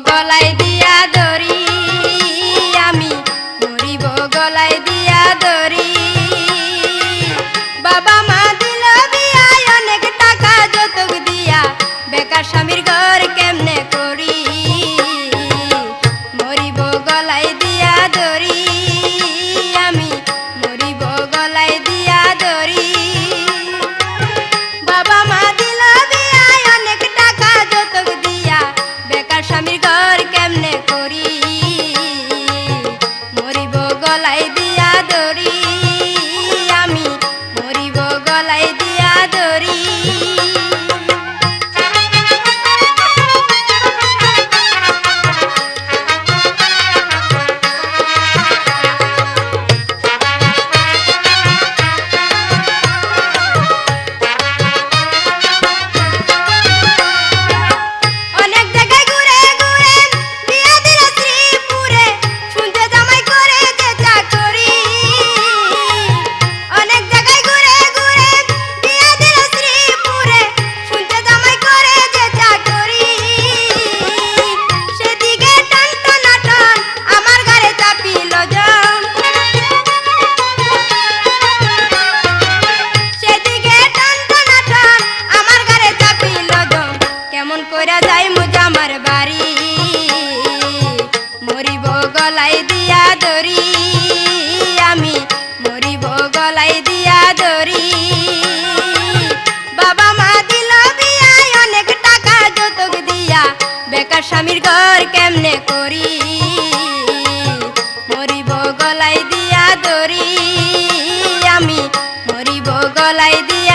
গলায় কেমনে করি। স্বামীর ঘর কেমনে করি? মরিব গলাই দিয়া দরি আমি মরিব গলাই দিয়া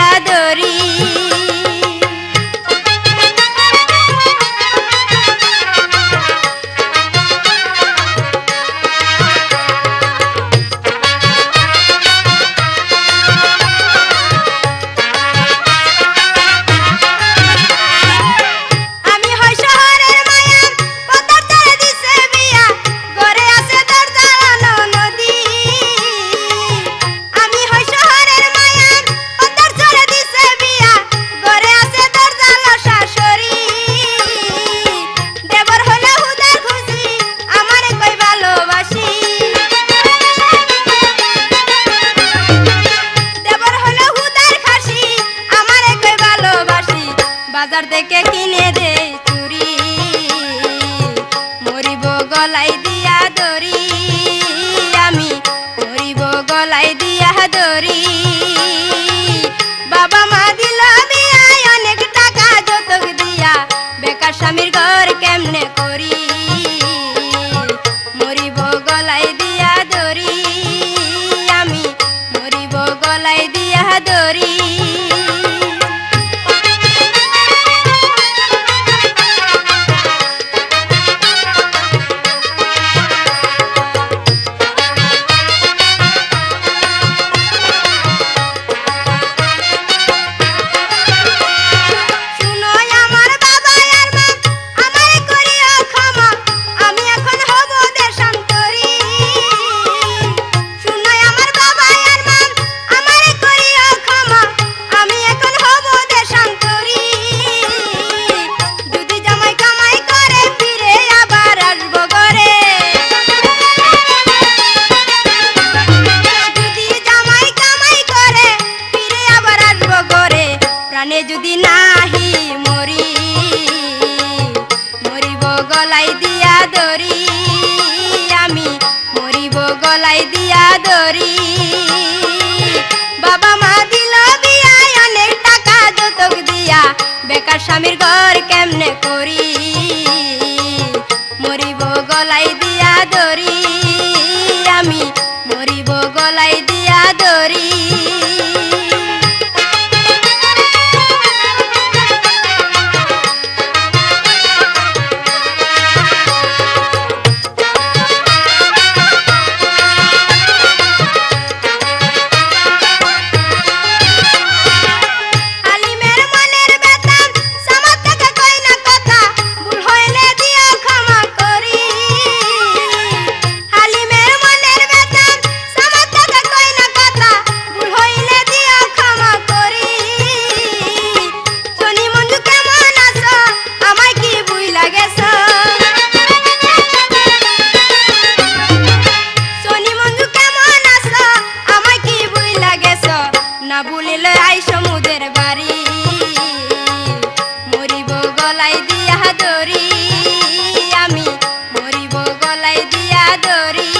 গলাই দিয়া দরি আমি ধরিব গলাই দিয়া দরি বাবা মা দিল আমি অনেক টাকা, যতক দিয়া বেকার স্বামীর ঘর কেমনে করি? প্রাণে যদি নাহি মরি, মরিব গলাই দিয়া দরি আমি মরিব গলাই দিয়া দরি বাবা মা দিল দিয়া, অনেক টাকা যতক দিয়া, বেকার স্বামীর ঘর কেমনে করি? মরিব গলাই দিয়া দরি আমি মরিব গলাই দিয়া দরি দিয়া দরি আমি মরিব গলাই দিয়া দরি